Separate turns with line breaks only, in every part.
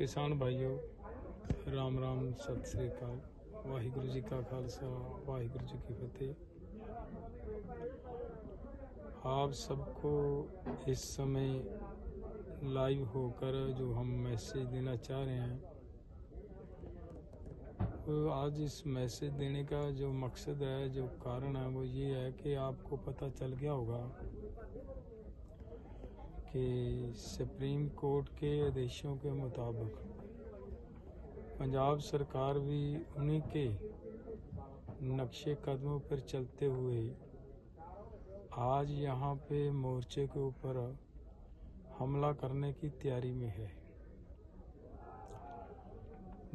किसान भाइयों, राम राम, सत श्रीकाल वाहगुरु जी का खालसा, वाहगुरु जी की फतेह। आप सबको इस समय लाइव होकर जो हम मैसेज देना चाह रहे हैं तो आज इस मैसेज देने का जो मकसद है, जो कारण है, वो ये है कि आपको पता चल गया होगा कि सुप्रीम कोर्ट के आदेशों के मुताबिक, पंजाब सरकार भी उन्हीं के नक्शे कदमों पर चलते हुए आज यहाँ पे मोर्चे के ऊपर हमला करने की तैयारी में है।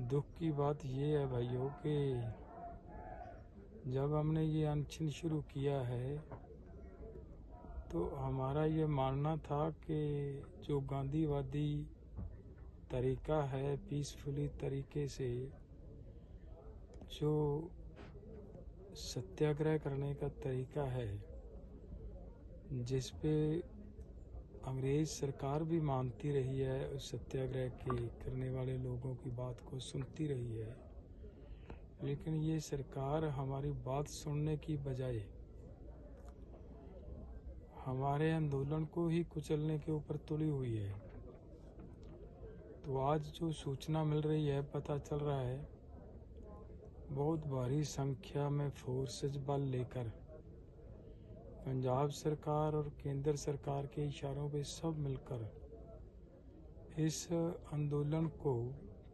दुख की बात ये है भाइयों कि जब हमने ये अनशन शुरू किया है तो हमारा ये मानना था कि जो गांधीवादी तरीका है पीसफुली तरीके से, जो सत्याग्रह करने का तरीका है जिस पे अंग्रेज़ सरकार भी मानती रही है, उस सत्याग्रह के करने वाले लोगों की बात को सुनती रही है, लेकिन ये सरकार हमारी बात सुनने की बजाय हमारे आंदोलन को ही कुचलने के ऊपर तुली हुई है। तो आज जो सूचना मिल रही है, पता चल रहा है, बहुत भारी संख्या में फोर्सेज बल लेकर पंजाब सरकार और केंद्र सरकार के इशारों पे सब मिलकर इस आंदोलन को,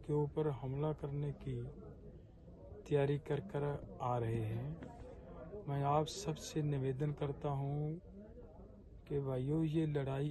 के ऊपर हमला करने की तैयारी कर कर आ रहे हैं। मैं आप सबसे निवेदन करता हूँ कि भाइयों ये लड़ाई